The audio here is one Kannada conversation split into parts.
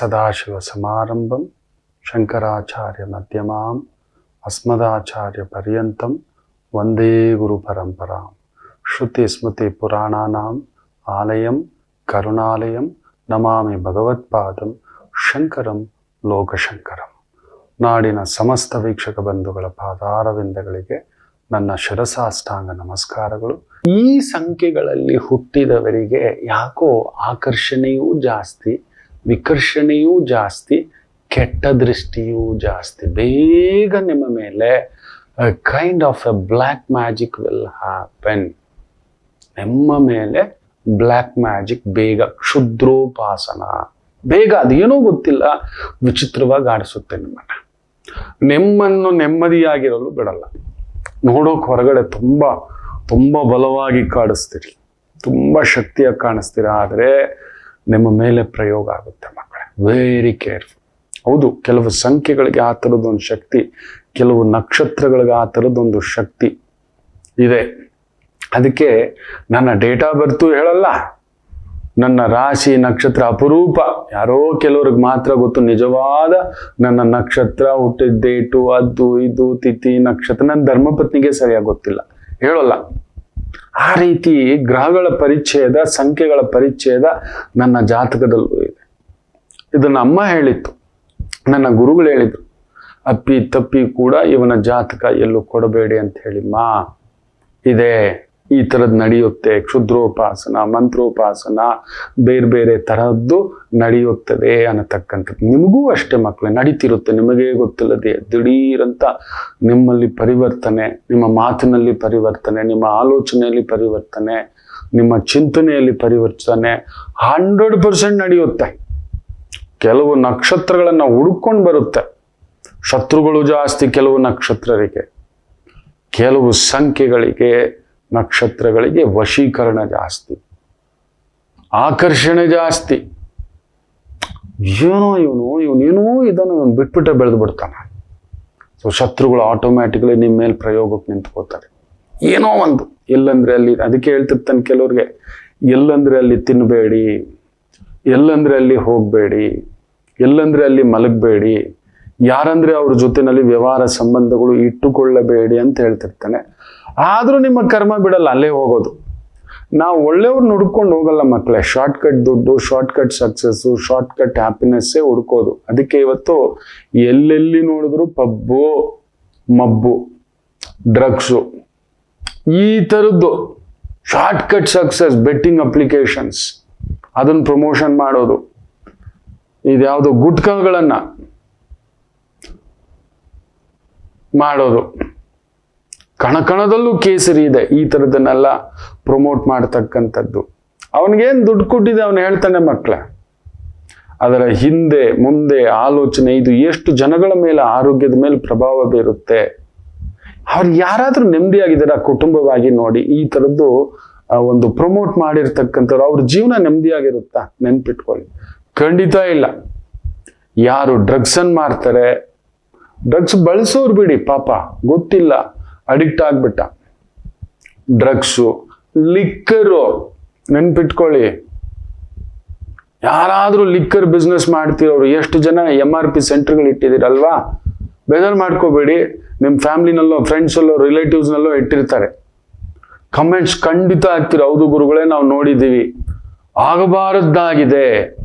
ಸದಾಶಿವ ಸಮಾರಂಭಂ ಶಂಕರಾಚಾರ್ಯ ಮಧ್ಯಮಾಂ ಅಸ್ಮದಾಚಾರ್ಯ ಪರ್ಯಂತಂ ವಂದೇ ಗುರು ಪರಂಪರಾ ಶ್ರುತಿ ಸ್ಮೃತಿ ಪುರಾಣಾನಾಂ ಆಲಯಂ ಕರುಣಾಲಯಂ ನಮಾಮಿ ಭಗವತ್ಪಾದಂ ಶಂಕರಂ ಲೋಕಶಂಕರಂ ನಾಡಿನ ಸಮಸ್ತ ವೀಕ್ಷಕ ಬಂಧುಗಳ ಪಾದಾರವಿಂದಗಳಿಗೆ ನನ್ನ ಶಿರಸಾಷ್ಟಾಂಗ ನಮಸ್ಕಾರಗಳು. ಈ ಸಂಖ್ಯೆಗಳಲ್ಲಿ ಹುಟ್ಟಿದವರಿಗೆ ಯಾಕೋ ಆಕರ್ಷಣೆಯೂ ಜಾಸ್ತಿ. ವಿಕರ್ಷಣೆಯೂ ಜಾಸ್ತಿ, ಕೆಟ್ಟ ದೃಷ್ಟಿಯೂ ಜಾಸ್ತಿ. ಬೇಗ ನಿಮ್ಮ ಮೇಲೆ kind of a black magic will happen ನಿಮ್ಮ ಮೇಲೆ ಬ್ಲ್ಯಾಕ್ ಮ್ಯಾಜಿಕ್ ಬೇಗ, ಕ್ಷುದ್ರೋಪಾಸನ. ಬೇಗ ಅದೇನೂ ಗೊತ್ತಿಲ್ಲ, ವಿಚಿತ್ರವಾಗಿ ಆಡಿಸುತ್ತೆ ನಿಮ್ಮನ್ನ. ನಿಮ್ಮನ್ನು ನೆಮ್ಮದಿಯಾಗಿರಲು ಬಿಡಲ್ಲ. ನೋಡೋಕೆ ಹೊರಗಡೆ ತುಂಬ ತುಂಬ ಬಲವಾಗಿ ಕಾಣಿಸ್ತೀರಿ ತುಂಬ ಶಕ್ತಿಯಾಗಿ ಕಾಣಿಸ್ತೀರ, ಆದರೆ ನಿಮ್ಮ ಮೇಲೆ ಪ್ರಯೋಗ ಆಗುತ್ತೆ ಮಕ್ಕಳೇ. ವೆರಿ ಕೇರ್ಫುಲ್ ಹೌದು, ಕೆಲವು ಸಂಖ್ಯೆಗಳಿಗೆ ಆ ಥರದ್ದೊಂದು ಶಕ್ತಿ, ಕೆಲವು ನಕ್ಷತ್ರಗಳಿಗೆ ಆ ಥರದ್ದೊಂದು ಶಕ್ತಿ ಇದೆ. ಅದಕ್ಕೆ ನನ್ನ ಡೇಟ್ ಆಫ್ ಬರ್ತು ಹೇಳಲ್ಲ. ನನ್ನ ರಾಶಿ ನಕ್ಷತ್ರ ಅಪರೂಪ. ಯಾರೋ ಕೆಲವ್ರಿಗೆ ಮಾತ್ರ ಗೊತ್ತು, ನಿಜವಾದ ನನ್ನ ನಕ್ಷತ್ರ, ಹುಟ್ಟಿದ ಡೇಟು ಅದು, ಇದು, ತಿಥಿ, ನಕ್ಷತ್ರ. ನನ್ನ ಧರ್ಮಪತ್ನಿಗೆ ಸರಿಯಾಗಿ ಗೊತ್ತಿಲ್ಲ. ಹೇಳೋಲ್ಲ. ಆ ರೀತಿ ಗ್ರಹಗಳ ಪರಿಚ್ಛೇದ, ಸಂಖ್ಯೆಗಳ ಪರಿಚ್ಛೇದ ನನ್ನ ಜಾತಕದಲ್ಲೂ ಇದೆ. ಇದನ್ನು ಅಮ್ಮ ಹೇಳಿತ್ತು, ನನ್ನ ಗುರುಗಳು ಹೇಳಿದರು. ಅಪ್ಪಿ ತಪ್ಪಿ ಕೂಡ ಇವನ ಜಾತಕ ಎಲ್ಲೂ ಕೊಡಬೇಡಿ ಅಂತ ಹೇಳಿ ಮಾ, ಇದೆ. ಈ ಥರದ್ದು ನಡೆಯುತ್ತೆ. ಕ್ಷುದ್ರೋಪಾಸನ, ಮಂತ್ರೋಪಾಸನ ಬೇರೆ ಬೇರೆ ತರಹದ್ದು ನಡೆಯುತ್ತದೆ ಅನ್ನತಕ್ಕಂಥದ್ದು. ನಿಮಗೂ ಅಷ್ಟೇ ಮಕ್ಕಳೇ, ನಡೀತಿರುತ್ತೆ. ನಿಮಗೆ ಗೊತ್ತಿಲ್ಲದೆ ದಿಢೀರಂತ ನಿಮ್ಮಲ್ಲಿ ಪರಿವರ್ತನೆ, ನಿಮ್ಮ ಮಾತಿನಲ್ಲಿ ಪರಿವರ್ತನೆ, ನಿಮ್ಮ ಆಲೋಚನೆಯಲ್ಲಿ ಪರಿವರ್ತನೆ, ನಿಮ್ಮ ಚಿಂತನೆಯಲ್ಲಿ ಪರಿವರ್ತನೆ ಹಂಡ್ರೆಡ್ ಪರ್ಸೆಂಟ್ ನಡೆಯುತ್ತೆ. ಕೆಲವು ನಕ್ಷತ್ರಗಳನ್ನು ಹುಡುಕೊಂಡು ಬರುತ್ತೆ. ಶತ್ರುಗಳು ಜಾಸ್ತಿ ಕೆಲವು ನಕ್ಷತ್ರರಿಗೆ, ಕೆಲವು ಸಂಖ್ಯೆಗಳಿಗೆ ನಕ್ಷತ್ರಗಳಿಗೆ ವಶೀಕರಣ ಜಾಸ್ತಿ, ಆಕರ್ಷಣೆ ಜಾಸ್ತಿ. ಏನೋ ಇವನು, ಇವನೇನೋ ಇದನ್ನು ಇವನು ಬಿಟ್ಬಿಟ್ಟೆ ಬೆಳೆದು ಬಿಡ್ತಾನೆ. ಸೊ ಶತ್ರುಗಳು ಆಟೋಮ್ಯಾಟಿಕ್ಲಿ ನಿಮ್ಮ ಮೇಲೆ ಪ್ರಯೋಗಕ್ಕೆ ನಿಂತ್ಕೋತಾರೆ. ಏನೋ ಒಂದು, ಎಲ್ಲಂದ್ರೆ ಅಲ್ಲಿ, ಅದಕ್ಕೆ ಹೇಳ್ತಿರ್ತಾನೆ ಕೆಲವ್ರಿಗೆ, ಎಲ್ಲಂದ್ರೆ ಅಲ್ಲಿ ತಿನ್ನಬೇಡಿ ಎಲ್ಲಂದ್ರೆ ಅಲ್ಲಿ ಹೋಗಬೇಡಿ, ಎಲ್ಲಂದ್ರೆ ಅಲ್ಲಿ ಮಲಗಬೇಡಿ ಯಾರಂದ್ರೆ ಅವ್ರ ಜೊತೆನಲ್ಲಿ ವ್ಯವಹಾರ ಸಂಬಂಧಗಳು ಇಟ್ಟುಕೊಳ್ಳಬೇಡಿ ಅಂತ ಹೇಳ್ತಿರ್ತಾನೆ. ಆದರೂ ನಿಮ್ಮ ಕರ್ಮ ಬಿಡಲ್ಲ, ಅಲ್ಲೇ ಹೋಗೋದು. ನಾವು ಒಳ್ಳೆಯವ್ರು ಹುಡ್ಕೊಂಡು ಹೋಗಲ್ಲ ಮಕ್ಕಳೇ ಶಾರ್ಟ್ಕಟ್ ದುಡ್ಡು ಶಾರ್ಟ್ಕಟ್ ಸಕ್ಸಸ್ಸು ಶಾರ್ಟ್ಕಟ್ ಹ್ಯಾಪಿನೆಸ್ಸೇ ಹುಡ್ಕೋದು. ಅದಕ್ಕೆ ಇವತ್ತು ಎಲ್ಲೆಲ್ಲಿ ನೋಡಿದ್ರು ಪಬ್ಬು, ಮಬ್ಬು ಡ್ರಗ್ಸು ಈ ಥರದ್ದು ಶಾರ್ಟ್ಕಟ್ ಸಕ್ಸಸ್ ಬೆಟ್ಟಿಂಗ್ ಅಪ್ಲಿಕೇಶನ್ಸ್ ಅದನ್ನು ಪ್ರಮೋಷನ್ ಮಾಡೋದು. ಇದ್ಯಾವುದೋ ಗುಟ್ಕಗಳನ್ನು. ಮಾಡೋದು. ಕಣಕಣದಲ್ಲೂ ಕೇಸರಿ ಇದೆ, ಈ ಥರದನ್ನೆಲ್ಲ ಪ್ರಮೋಟ್ ಮಾಡ್ತಕ್ಕಂಥದ್ದು. ಅವನಿಗೇನು ದುಡ್ಡು ಕೊಟ್ಟಿದೆ ಅವನು ಹೇಳ್ತಾನೆ ಮಕ್ಕಳ ಅದರ ಹಿಂದೆ, ಮುಂದೆ ಆಲೋಚನೆ ಇದು ಎಷ್ಟು ಜನಗಳ ಮೇಲೆ ಆರೋಗ್ಯದ ಮೇಲೆ ಪ್ರಭಾವ ಬೀರುತ್ತೆ. ಅವ್ರು ಯಾರಾದರೂ ನೆಮ್ಮದಿಯಾಗಿದ್ದಾರೆ ಕುಟುಂಬವಾಗಿ ನೋಡಿ, ಈ ಥರದ್ದು ಒಂದು ಪ್ರಮೋಟ್ ಮಾಡಿರ್ತಕ್ಕಂಥವ್ರು ಅವ್ರ ಜೀವನ ನೆಮ್ಮದಿಯಾಗಿರುತ್ತಾ? ನೆನ್ಪಿಟ್ಕೊಳ್ಳಿ. ಖಂಡಿತ ಇಲ್ಲ. ಯಾರು ಡ್ರಗ್ಸನ್ನು ಮಾರ್ತಾರೆ ಡ್ರಗ್ಸ್ ಬಳಸೋರು ಬಿಡಿ, ಪಾಪ. ಗೊತ್ತಿಲ್ಲ. ಅಡಿಕ್ಟ್ ಆಗ್ಬಿಟ್ಟ. ಡ್ರಗ್ಸು ಲಿಕ್ಕರು ನೆನ್ಪಿಟ್ಕೊಳ್ಳಿ. ಯಾರಾದರೂ ಲಿಕ್ಕರ್ ಬಿಸ್ನೆಸ್ ಮಾಡ್ತಿರೋರು, ಎಷ್ಟು ಜನ ಎಂ ಆರ್ ಪಿ ಸೆಂಟರ್ಗಳು ಇಟ್ಟಿದ್ದೀರಲ್ವಾ? ಬೇಜಾರು ಮಾಡ್ಕೋಬೇಡಿ. ನಿಮ್ಮ ಫ್ಯಾಮ್ಲಿನಲ್ಲೋ ಫ್ರೆಂಡ್ಸಲ್ಲೋ ರಿಲೇಟಿವ್ಸ್ನಲ್ಲೋ ಇಟ್ಟಿರ್ತಾರೆ. ಕಮೆಂಟ್ಸ್ ಖಂಡಿತ ಆಗ್ತಿರೋ ಹೌದು ಗುರುಗಳೇ, ನಾವು ನೋಡಿದ್ದೀವಿ. ಆಗಬಾರದ್ದಾಗಿದೆ.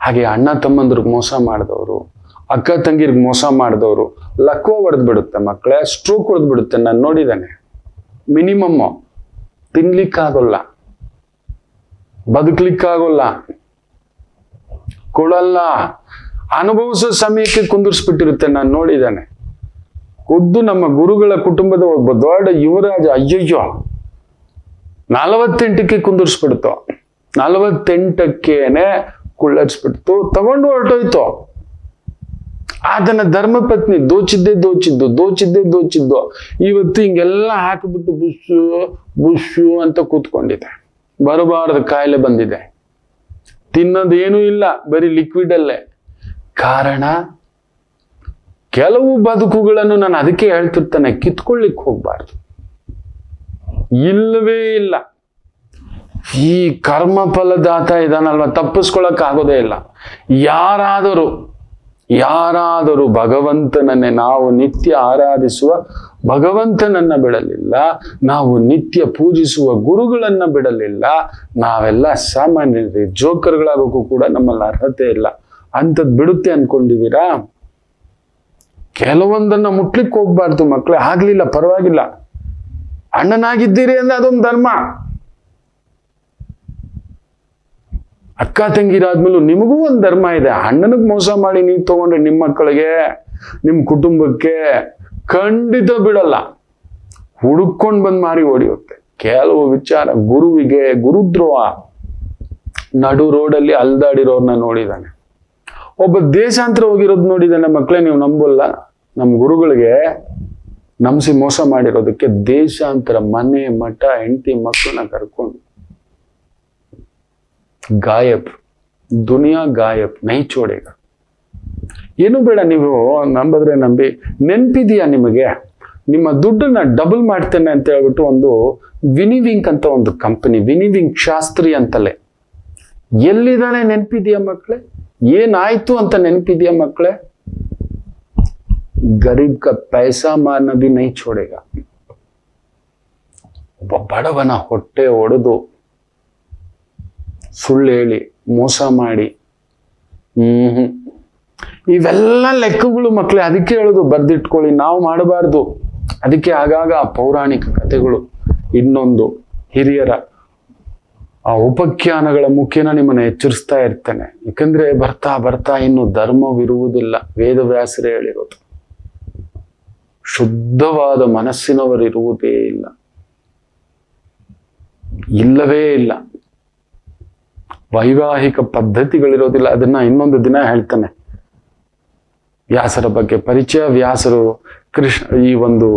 ಹಾಗೆ ಅಣ್ಣ ತಮ್ಮಂದ್ರಿಗೆ ಮೋಸ ಮಾಡಿದವರು ಅಕ್ಕ ತಂಗಿರ್ಗೆ ಮೋಸ ಮಾಡಿದವರು ಲಕ್ವ ಹೊಡೆದು ಬಿಡುತ್ತೆ ಮಕ್ಕಳೇ ಸ್ಟ್ರೋಕ್ ಹೊಡೆದು ಬಿಡುತ್ತೆ ನಾನು ನೋಡಿದ್ದಾನೆ ಮಿನಿಮಮ್ ತಿನ್ಲಿಕ್ಕಾಗೋಲ್ಲ, ಬದುಕ್ಲಿಕ್ಕಾಗೋಲ್ಲ, ಕೊಡಲ್ಲ, ಅನುಭವಿಸೋ ಸಮಯಕ್ಕೆ ಕುಂದಿರ್ಸ್ಬಿಟ್ಟಿರುತ್ತೆ ನಾನು ನೋಡಿದ್ದಾನೆ ಖುದ್ದು ನಮ್ಮ ಗುರುಗಳ ಕುಟುಂಬದ ಒಬ್ಬ ದೊಡ್ಡ ಯುವರಾಜ, ಅಯ್ಯಯ್ಯೋ, ನಲವತ್ತೆಂಟಕ್ಕೆ ಕುಂದಿರ್ಸ್ಬಿಡ್ತು. ನಲವತ್ತೆಂಟಕ್ಕೇನೆ ಕುಳ್ಳರ್ಸ್ಬಿಡ್ತು ತಗೊಂಡು ಹೊರಟೋಯ್ತು. ಆತನ ಧರ್ಮಪತ್ನಿ ದೋಚಿದ್ದೆ ದೋಚಿದ್ದು ದೋಚಿದ್ದೆ ದೋಚಿದ್ದು. ಇವತ್ತು ಹಿಂಗೆಲ್ಲ ಹಾಕಿಬಿಟ್ಟು ಬುಸ್ಸು ಬುಸ್ಸು ಅಂತ ಕೂತ್ಕೊಂಡಿದೆ. ಬರಬಾರದ ಕಾಯಿಲೆ ಬಂದಿದೆ. ತಿನ್ನೋದೇನೂ ಇಲ್ಲ, ಬರೀ ಲಿಕ್ವಿಡ್ ಅಲ್ಲೇ. ಕಾರಣ, ಕೆಲವು ಬದುಕುಗಳನ್ನು ನಾನು ಅದಕ್ಕೆ ಹೇಳ್ತಿರ್ತಾನೆ, ಕಿತ್ಕೊಳ್ಳಿಕ್ ಹೋಗ್ಬಾರ್ದು. ಇಲ್ಲವೇ ಇಲ್ಲ. ಈ ಕರ್ಮ ಫಲದಾತ ಇದಾನಲ್ವ, ತಪ್ಪಿಸ್ಕೊಳಕ್ ಆಗೋದೇ ಇಲ್ಲ. ಯಾರಾದರೂ ಯಾರಾದರೂ ಭಗವಂತನನ್ನೇ ನಾವು ನಿತ್ಯ ಆರಾಧಿಸುವ ಭಗವಂತನನ್ನ ಬಿಡಲಿಲ್ಲ, ನಾವು ನಿತ್ಯ ಪೂಜಿಸುವ ಗುರುಗಳನ್ನ ಬಿಡಲಿಲ್ಲ, ನಾವೆಲ್ಲ ಸಾಮಾನ್ಯರಿ ಜೋಕರ್ಗಳಾಗೋಕ್ಕೂ ಕೂಡ ನಮ್ಮಲ್ಲಿ ಅರ್ಹತೆ ಇಲ್ಲ. ಅಂಥದ್ದು ಬಿಡುತ್ತೆ ಅನ್ಕೊಂಡಿದ್ದೀರಾ? ಕೆಲವೊಂದನ್ನ ಮುಟ್ಲಿಕ್ಕೆ ಹೋಗ್ಬಾರ್ದು ಮಕ್ಕಳೇ ಆಗ್ಲಿಲ್ಲ ಪರವಾಗಿಲ್ಲ. ಅಣ್ಣನಾಗಿದ್ದೀರಿ ಅಂದ್ರೆ ಅದೊಂದು ಧರ್ಮ. ಅಕ್ಕ ತಂಗಿರಾದ್ಮೇಲೂ ನಿಮಗೂ ಒಂದು ಧರ್ಮ ಇದೆ. ಅಣ್ಣನಿಗೆ ಮೋಸ ಮಾಡಿ ನೀವು ತಗೊಂಡ್ರೆ ನಿಮ್ಮ ಮಕ್ಕಳಿಗೆ ನಿಮ್ಮ ಕುಟುಂಬಕ್ಕೆ ಖಂಡಿತ ಬಿಡಲ್ಲ. ಹುಡುಕೊಂಡು ಬಂದು ಮಾರಿ ಓಡಿಯುತ್ತೆ ಕೆಲವು ವಿಚಾರ, ಗುರುವಿಗೆ ಗುರುದ್ರೋಹ. ನಡು ರೋಡಲ್ಲಿ ಅಲ್ದಾಡಿರೋರ್ನ ನೋಡಿದಾನೆ. ಒಬ್ಬ ದೇಶಾಂತರ ಹೋಗಿರೋದು ನೋಡಿದ್ದಾನೆ ಮಕ್ಕಳೇ ನೀವು ನಂಬಲ್ಲ. ನಮ್ಮ ಗುರುಗಳಿಗೆ ನಂಬಿಸಿ ಮೋಸ ಮಾಡಿರೋದಕ್ಕೆ ದೇಶಾಂತರ ಮನೆ, ಮಠ, ಹೆಂಡತಿ, ಮಕ್ಕಳನ್ನ ಕರ್ಕೊಂಡು ಗಾಯಬ್, ದುನಿಯಾ ಗಾಯಬ್, ನೈ ಚೋಡೆಗ. ಏನು ಬೇಡ, ನೀವು ನಂಬಿದ್ರೆ ನಂಬಿ. ನೆನ್ಪಿದೀಯಾ ನಿಮಗೆ? ನಿಮ್ಮ ದುಡ್ಡನ್ನ ಡಬಲ್ ಮಾಡ್ತೇನೆ ಅಂತ ಹೇಳ್ಬಿಟ್ಟು ಒಂದು ವಿನಿವಿಂಕ್ ಅಂತ ಒಂದು ಕಂಪನಿ, ವಿನಿವಿಂಕ್ ಶಾಸ್ತ್ರಿ ಅಂತಲೇ. ಎಲ್ಲಿದ್ದಾನೆ ನೆನ್ಪಿದೀಯ ಮಕ್ಕಳೇ? ಏನಾಯ್ತು ಅಂತ ನೆನ್ಪಿದೀಯ ಮಕ್ಕಳೇ? ಗರೀಬ್ ಕ ಪೈಸಾ ಮಾರ್ನ ಬಿ ನೈ ಚೋಡೆಗ. ಒಬ್ಬ ಬಡವನ ಹೊಟ್ಟೆ ಒಡೆದು ಸುಳ್ಳು ಹೇಳಿ, ಮೋಸ ಮಾಡಿ. ಹ್ಞೂ ಇವೆಲ್ಲ ಲೆಕ್ಕಗಳು ಮಕ್ಕಳೇ ಅದಕ್ಕೆ ಹೇಳೋದು ಬರ್ದಿಟ್ಕೊಳ್ಳಿ, ನಾವು ಮಾಡಬಾರ್ದು. ಅದಕ್ಕೆ ಆಗಾಗ ಆ ಪೌರಾಣಿಕ ಕಥೆಗಳು. ಇನ್ನೊಂದು, ಹಿರಿಯರ ಆ ಉಪಖ್ಯಾನಗಳ ಮುಖ್ಯನ ನಿಮ್ಮನ್ನ ಎಚ್ಚರಿಸ್ತಾ ಇರ್ತೇನೆ. ಯಾಕಂದ್ರೆ ಬರ್ತಾ ಬರ್ತಾ ಇನ್ನು ಧರ್ಮವಿರುವುದಿಲ್ಲ, ವೇದವ್ಯಾಸರೇ ಹೇಳಿರೋದು. ಶುದ್ಧವಾದ ಮನಸ್ಸಿನವರಿರುವುದೇ ಇಲ್ಲ. ಇಲ್ಲವೇ ಇಲ್ಲ. ವೈವಾಹಿಕ ಪದ್ಧತಿಗಳಿರೋದಿಲ್ಲ. ಅದನ್ನ ಇನ್ನೊಂದು ದಿನ ಹೇಳ್ತಾನೆ. ವ್ಯಾಸರ ಬಗ್ಗೆ ಪರಿಚಯ ವ್ಯಾಸರು ಕೃಷ್ಣ, ಈ ಒಂದು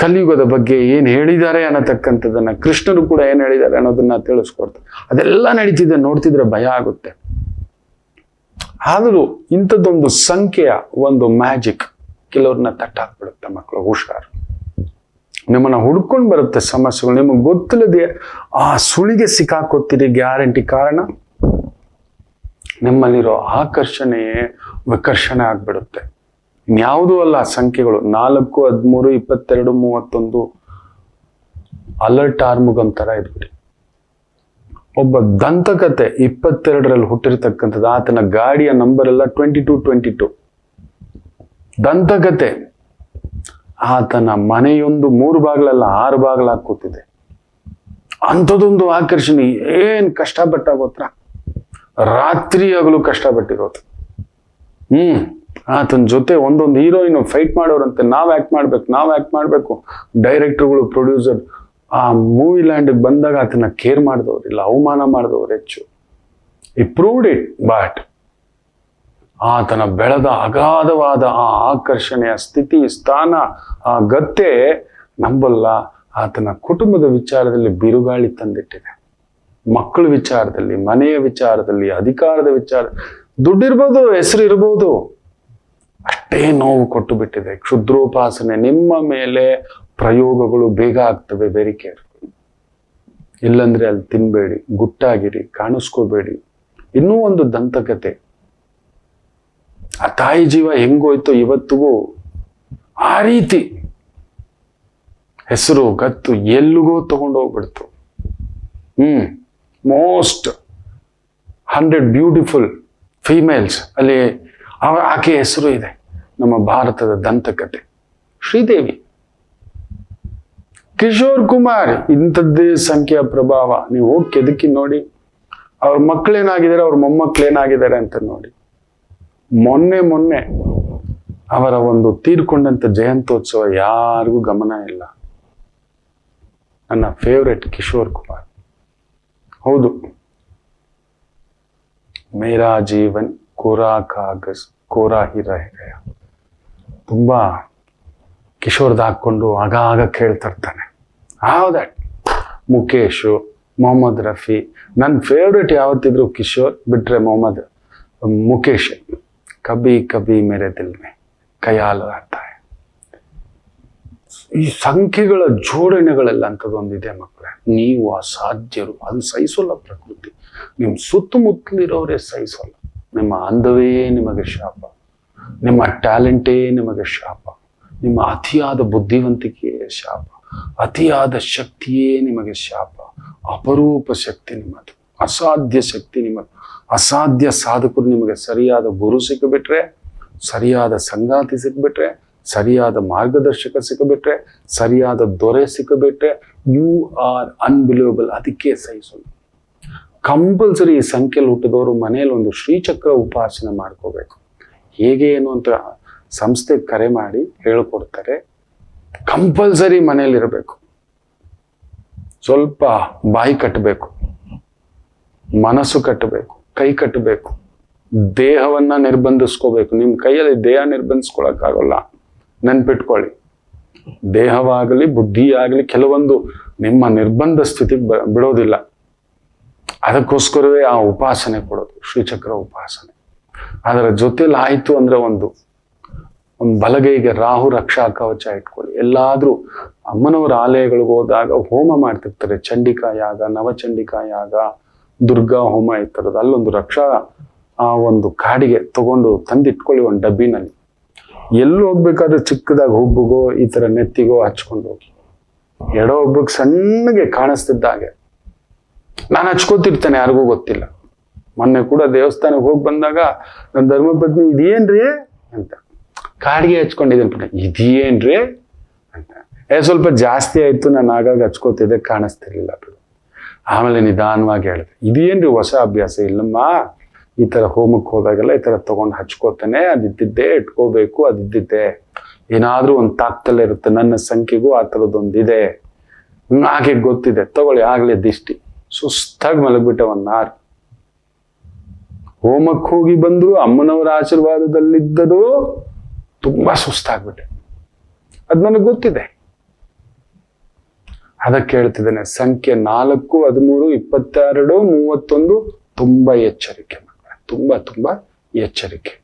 ಕಲಿಯುಗದ ಬಗ್ಗೆ ಏನು ಹೇಳಿದ್ದಾರೆ ಅನ್ನತಕ್ಕಂಥದ್ದನ್ನ ಕೃಷ್ಣರು ಕೂಡ ಏನು ಹೇಳಿದ್ದಾರೆ ಅನ್ನೋದನ್ನ ತಿಳಿಸ್ಕೊಡ್ತಾರೆ. ಅದೆಲ್ಲ ನಡೀತಿದೆ, ನೋಡ್ತಿದ್ರೆ ಭಯ ಆಗುತ್ತೆ. ಆದರೂ ಇಂಥದ್ದೊಂದು ಸಂಖ್ಯೆಯ ಒಂದು ಮ್ಯಾಜಿಕ್ ಕೆಲವ್ರನ್ನ ತಟ್ಟಾಕ್ಬಿಡುತ್ತೆ ಮಕ್ಕಳು ಹುಷಾರು. ನಿಮ್ಮನ್ನ ಹುಡ್ಕೊಂಡು ಬರುತ್ತೆ ಸಮಸ್ಯೆಗಳು. ನಿಮಗೆ ಗೊತ್ತಿಲ್ಲದೆ ಆ ಸುಳಿಗೆ ಸಿಕ್ಕಾಕೋತೀರಿ ಗ್ಯಾರಂಟಿ ಕಾರಣ ನಿಮ್ಮಲ್ಲಿರೋ ಆಕರ್ಷಣೆಯೇ ವಿಕರ್ಷಣೆ ಆಗ್ಬಿಡುತ್ತೆ. ಇನ್ಯಾವುದೂ ಅಲ್ಲ ಸಂಖ್ಯೆಗಳು. ನಾಲ್ಕು, ಹದಿಮೂರು, ಇಪ್ಪತ್ತೆರಡು, ಮೂವತ್ತೊಂದು ಅಲರ್ಟ್ ಆರ್ಮುಗಂ ತರ ಇದ್ಬಿಡಿ. ಒಬ್ಬ ದಂತಕತೆ ಇಪ್ಪತ್ತೆರಡರಲ್ಲಿ ಹುಟ್ಟಿರ್ತಕ್ಕಂಥದ್ದು, ಆತನ ಗಾಡಿಯ ನಂಬರ್ ಎಲ್ಲ ಟ್ವೆಂಟಿ ಟು ಟ್ವೆಂಟಿ ಟು ದಂತಕತೆ ಆತನ ಮನೆಯೊಂದು ಮೂರು ಬಾಗಿಲಲ್ಲ ಆರು ಬಾಗಿಲಾಗಿ ಕೂತಿದೆ. ಅಂಥದ್ದೊಂದು ಆಕರ್ಷಣೆ. ಏನ್ ಕಷ್ಟಪಟ್ಟ ಗೊತ್ತಾ ರಾತ್ರಿ ಹಗಲು ಕಷ್ಟಪಟ್ಟಿರೋದು. ಹ್ಮ್. ಆತನ ಜೊತೆ ಒಂದೊಂದು ಹೀರೋಯಿನ್ ಫೈಟ್ ಮಾಡೋರಂತೆ. ನಾವ್ ಆಕ್ಟ್ ಮಾಡ್ಬೇಕು, ನಾವ್ ಆಕ್ಟ್ ಮಾಡ್ಬೇಕು. ಡೈರೆಕ್ಟರ್ಗಳು ಪ್ರೊಡ್ಯೂಸರ್ ಆ ಮೂವಿ ಲ್ಯಾಂಡ್ ಬಂದಾಗ ಆತನ ಕೇರ್ ಮಾಡಿದವ್ರಿಲ್ಲ ಅವಮಾನ ಮಾಡಿದವ್ರು ಹೆಚ್ಚು. ಇ ಪ್ರೂವ್ಡ್ ಇಟ್ ಬಟ್ ಆತನ ಬೆಳೆದ ಅಗಾಧವಾದ ಆ ಆಕರ್ಷಣೆಯ ಸ್ಥಿತಿ, ಸ್ಥಾನ, ಆ ಗತ್ತೆ ನಂಬಲ್ಲ. ಆತನ ಕುಟುಂಬದ ವಿಚಾರದಲ್ಲಿ ಬಿರುಗಾಳಿ ತಂದಿಟ್ಟಿದೆ. ಮಕ್ಕಳ ವಿಚಾರದಲ್ಲಿ, ಮನೆಯ ವಿಚಾರದಲ್ಲಿ, ಅಧಿಕಾರದ ವಿಚಾರ, ದುಡ್ಡಿರ್ಬೋದು ಹೆಸರು ಇರ್ಬೋದು ಅಷ್ಟೇ ನೋವು ಕೊಟ್ಟು ಬಿಟ್ಟಿದೆ ಕ್ಷುದ್ರೋಪಾಸನೆ, ನಿಮ್ಮ ಮೇಲೆ ಪ್ರಯೋಗಗಳು ಬೇಗ ಆಗ್ತವೆ ವೆರಿ ಇಲ್ಲಂದ್ರೆ ಅಲ್ಲಿ ತಿನ್ಬೇಡಿ, ಗುಟ್ಟಾಗಿರಿ, ಕಾಣಿಸ್ಕೋಬೇಡಿ. ಇನ್ನೂ ಒಂದು ದಂತಕತೆ. ಆ ತಾಯಿ ಜೀವ ಹೆಂಗೋಯ್ತೋ ಇವತ್ತಿಗೂ, ಆ ರೀತಿ. ಹೆಸರು ಗತ್ತು ಎಲ್ಲಿಗೋ ತಗೊಂಡೋಗ್ಬಿಡ್ತು. Hmm. Most hundred beautiful females ಅಲ್ಲಿ ಆಕೆ ಹೆಸರು ಇದೆ. ನಮ್ಮ ಭಾರತದ ದಂತಕತೆ ಶ್ರೀದೇವಿ. ಕಿಶೋರ್ ಕುಮಾರ್, ಇಂಥದ್ದೇ ಸಂಖ್ಯೆಯ ಪ್ರಭಾವ. ನೀವು ಹೋಗಿ ಕೆದಕಿ ನೋಡಿ. ಅವ್ರ ಮಕ್ಕಳೇನಾಗಿದ್ದಾರೆ, ಅವ್ರ ಮೊಮ್ಮಕ್ಕಳೇನಾಗಿದ್ದಾರೆ ಅಂತ ನೋಡಿ. ಮೊನ್ನೆ ಮೊನ್ನೆ ಅವರ ಒಂದು ತೀರ್ಕೊಂಡಂತ ಜಯಂತೋತ್ಸವ ಯಾರಿಗೂ ಗಮನ ಇಲ್ಲ. ನನ್ನ ಫೇವ್ರೆಟ್ ಕಿಶೋರ್ ಕುಮಾರ್. ಹೌದು. ಮೇರಾ ಜೀವನ್ ಕೋರಾ ಕಾಗಸ್, ಕೋರಾ ಹಿರ ಹಿರಯ ತುಂಬಾ ಕಿಶೋರ್ದ ಹಾಕ್ಕೊಂಡು ಆಗಾಗ ಕೇಳ್ತಾ ಇರ್ತಾನೆ. ದಟ್ ಮುಖೇಶು ಮೊಹಮ್ಮದ್ ರಫಿ ನನ್ನ ಫೇವ್ರೆಟ್ ಯಾವತ್ತಿದ್ರು ಕಿಶೋರ್ ಬಿಟ್ರೆ ಮೊಹಮ್ಮದ್ ಮುಖೇಶ್ ಕಬಿ ಕಬಿ ಮೇರೆ ದಿಲ್ ಮೇ ಕಯಾಲ್ ಈ ಸಂಖ್ಯೆಗಳ ಜೋಡಣೆಗಳೆಲ್ಲ ಅಂಥದ್ದೊಂದಿದೆ ಮಕ್ಕಳೇ. ನೀವು ಅಸಾಧ್ಯರು. ಅದು ಸಹಿಸೋಲ್ಲ ಪ್ರಕೃತಿ. ನಿಮ್ಮ ಸುತ್ತಮುತ್ತಲಿರೋರೇ ಸಹಿಸೋಲ್ಲ. ನಿಮ್ಮ ಅಂದವೇ ನಿಮಗೆ ಶಾಪ. ನಿಮ್ಮ ಟ್ಯಾಲೆಂಟೇ ನಿಮಗೆ ಶಾಪ. ನಿಮ್ಮ ಅತಿಯಾದ ಬುದ್ಧಿವಂತಿಕೆಯೇ ಶಾಪ. ಅತಿಯಾದ ಶಕ್ತಿಯೇ ನಿಮಗೆ ಶಾಪ. ಅಪರೂಪ ಶಕ್ತಿ ನಿಮ್ಮದು. ಅಸಾಧ್ಯ ಶಕ್ತಿ ನಿಮ್ಮದು. ಅಸಾಧ್ಯ ಸಾಧಕರು ನಿಮಗೆ ಸರಿಯಾದ ಗುರು ಸಿಕ್ಕಿಬಿಟ್ರೆ, ಸರಿಯಾದ ಸಂಗಾತಿ ಸಿಕ್ಬಿಟ್ರೆ ಸರಿಯಾದ ಮಾರ್ಗದರ್ಶಕ ಸಿಕ್ಕಬಿಟ್ರೆ, ಸರಿಯಾದ ದೊರೆ ಸಿಕ್ಕಿಬಿಟ್ರೆ ಯು ಆರ್ ಅನ್ಬಿಲಿಯಬಲ್ ಅದಕ್ಕೆ ಸಹಿಸೋದು. ಕಂಪಲ್ಸರಿ ಈ ಸಂಖ್ಯೆಯಲ್ಲಿ ಹುಟ್ಟಿದವರು ಮನೆಯಲ್ಲಿ ಒಂದು ಶ್ರೀಚಕ್ರ ಉಪಾಸನೆ ಮಾಡ್ಕೋಬೇಕು. ಹೇಗೆ ಏನು ಅಂತ ಸಂಸ್ಥೆ ಕರೆ ಮಾಡಿ ಹೇಳ್ಕೊಡ್ತಾರೆ. ಕಂಪಲ್ಸರಿ ಮನೆಯಲ್ಲಿರಬೇಕು ಸ್ವಲ್ಪ ಬಾಯಿ ಕಟ್ಟಬೇಕು. ಮನಸ್ಸು ಕಟ್ಟಬೇಕು. ಕೈ ಕಟ್ಟಬೇಕು. ದೇಹವನ್ನ ನಿರ್ಬಂಧಿಸ್ಕೋಬೇಕು. ನಿಮ್ಮ ಕೈಯಲ್ಲಿ ದೇಹ ನಿರ್ಬಂಧಿಸ್ಕೊಳಕ್ಕಾಗಲ್ಲ. ನೆನ್ಪಿಟ್ಕೊಳ್ಳಿ. ದೇಹವಾಗಲಿ, ಬುದ್ಧಿಯಾಗಲಿ ಕೆಲವೊಂದು ನಿಮ್ಮ ನಿರ್ಬಂಧ ಸ್ಥಿತಿ ಬಿಡೋದಿಲ್ಲ. ಅದಕ್ಕೋಸ್ಕರವೇ ಆ ಉಪಾಸನೆ ಕೊಡೋದು, ಶ್ರೀಚಕ್ರ ಉಪಾಸನೆ. ಅದರ ಜೊತೆಲಿ ಆಯಿತು ಅಂದ್ರೆ ಒಂದು ಒಂದು ಬಲಗೈಗೆ ರಾಹು ರಕ್ಷಾ ಕವಚ ಇಟ್ಕೊಳ್ಳಿ. ಎಲ್ಲಾದ್ರೂ ಅಮ್ಮನವರ ಆಲಯಗಳಿಗೆ ಹೋದಾಗ ಹೋಮ ಮಾಡ್ತಿರ್ತಾರೆ. ಚಂಡಿಕಾ ಯಾಗ, ನವಚಂಡಿಕಾ ಯಾಗ, ದುರ್ಗಾ ಹೋಮ ಈ ಅಲ್ಲೊಂದು ರಕ್ಷಾ, ಆ ಒಂದು ಕಾಡಿಗೆ ತಗೊಂಡು ತಂದಿಟ್ಕೊಳ್ಳಿ ಒಂದು ಡಬ್ಬಿನಲ್ಲಿ. ಎಲ್ಲಿ ಹೋಗ್ಬೇಕಾದ್ರೂ ಚಿಕ್ಕದಾಗಿ ಹುಬ್ಬಿಗೋ, ಈ ತರ ನೆತ್ತಿಗೋ ಹಚ್ಕೊಂಡು ಹೋಗಿ. ಎಡೋ ಒಬ್ಬಕ್ಕೆ ಸಣ್ಣಗೆ ಕಾಣಿಸ್ತಿದ್ದಾಗೆ ನಾನು ಹಚ್ಕೋತಿರ್ತೇನೆ, ಯಾರಿಗೂ ಗೊತ್ತಿಲ್ಲ. ಮೊನ್ನೆ ಕೂಡ ದೇವಸ್ಥಾನಕ್ಕೆ ಹೋಗಿ ಬಂದಾಗ ನನ್ನ ಧರ್ಮಪತ್ನಿ, ಇದೇನ್ರಿ? ಅಂತ. ಕಾಡಿಗೆ ಹಚ್ಕೊಂಡಿದ್ದೀನಿ ಪುಟ್ಟ ಇದೇನ್ರಿ? ಅಂತ. ಏ, ಸ್ವಲ್ಪ ಜಾಸ್ತಿ ಆಯ್ತು, ನಾನು ಆಗಾಗ ಹಚ್ಕೋತಿದ್ದೆ, ಕಾಣಿಸ್ತಿರ್ಲಿಲ್ಲ ಬಿಡು. ಆಮೇಲೆ ನಿಧಾನವಾಗಿ ಹೇಳಿದೆ, ಇದೇನ್ರಿ ಹೊಸ ಅಭ್ಯಾಸ, ಇಲ್ಲಮ್ಮ? ಈ ತರ ಹೋಮಕ್ಕೆ ಹೋದಾಗೆಲ್ಲ ಈ ತರ ತಗೊಂಡು ಹಚ್ಕೋತಾನೆ. ಅದಿದ್ದಿದ್ದೆ ಇಟ್ಕೋಬೇಕು, ಅದಿದ್ದಿದ್ದೆ. ಏನಾದ್ರೂ ಒಂದು ತಾಕ್ತಲ್ಲೇ ಇರುತ್ತೆ. ನನ್ನ ಸಂಖ್ಯೆಗೂ ಆ ಥರದ್ದೊಂದಿದೆ ಹಾಗೆ ಗೊತ್ತಿದೆ. ತಗೊಳ್ಳಿ, ಆಗಲಿ ದಿಷ್ಟಿ. ಸುಸ್ತಾಗಿ ಮಲಗ್ಬಿಟ್ಟೆ ನಾರ್ ಹೋಮಕ್ಕೆ ಹೋಗಿ ಬಂದ್ರು, ಅಮ್ಮನವರ ಆಶೀರ್ವಾದದಲ್ಲಿದ್ದರೂ ತುಂಬಾ ಸುಸ್ತಾಗ್ಬಿಟ್ಟೆ. ಅದ್ ನನಗೆ ಗೊತ್ತಿದೆ. ಅದಕ್ಕೆ ಹೇಳ್ತಿದ್ದೇನೆ, ಸಂಖ್ಯೆ ನಾಲ್ಕು, ಹದಿಮೂರು, ಇಪ್ಪತ್ತೆರಡು, ಮೂವತ್ತೊಂದು, ತುಂಬಾ ಎಚ್ಚರಿಕೆ. ತುಂಬಾ ತುಂಬ ಎಚ್ಚರಿಕೆ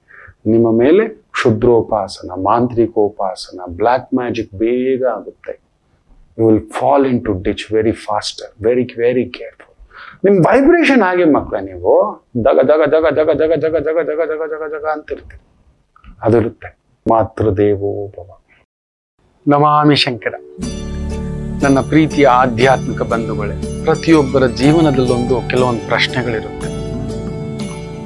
ನಿಮ್ಮ ಮೇಲೆ ಕ್ಷುದ್ರೋಪಾಸನ ಮಾಂತ್ರಿಕೋಪಾಸನ ಬ್ಲ್ಯಾಕ್ ಮ್ಯಾಜಿಕ್ ಬೇಗ ಆಗುತ್ತೆ you will fall into ditch very faster very very careful ನಿಮ್ಮ ವೈಬ್ರೇಷನ್ ಹಾಗೆ ಮಕ್ಕಳ ನೀವು ದಗ ದಗ ದಗ ದಗ ದಗ ದಗ ದಗ ದಗ ದಗ ದಗ ದಗ ಅಂತಿರ್ತೀವಿ ಅದಿರುತ್ತೆ ಮಾತೃದೇವೋ ಭವ ನಮಾಮಿ ಶಂಕರ ನನ್ನ ಪ್ರೀತಿಯ ಆಧ್ಯಾತ್ಮಿಕ ಬಂಧುಗಳೇ ಪ್ರತಿಯೊಬ್ಬರ ಜೀವನದಲ್ಲೊಂದು ಕೆಲವೊಂದು ಪ್ರಶ್ನೆಗಳಿರುತ್ತೆ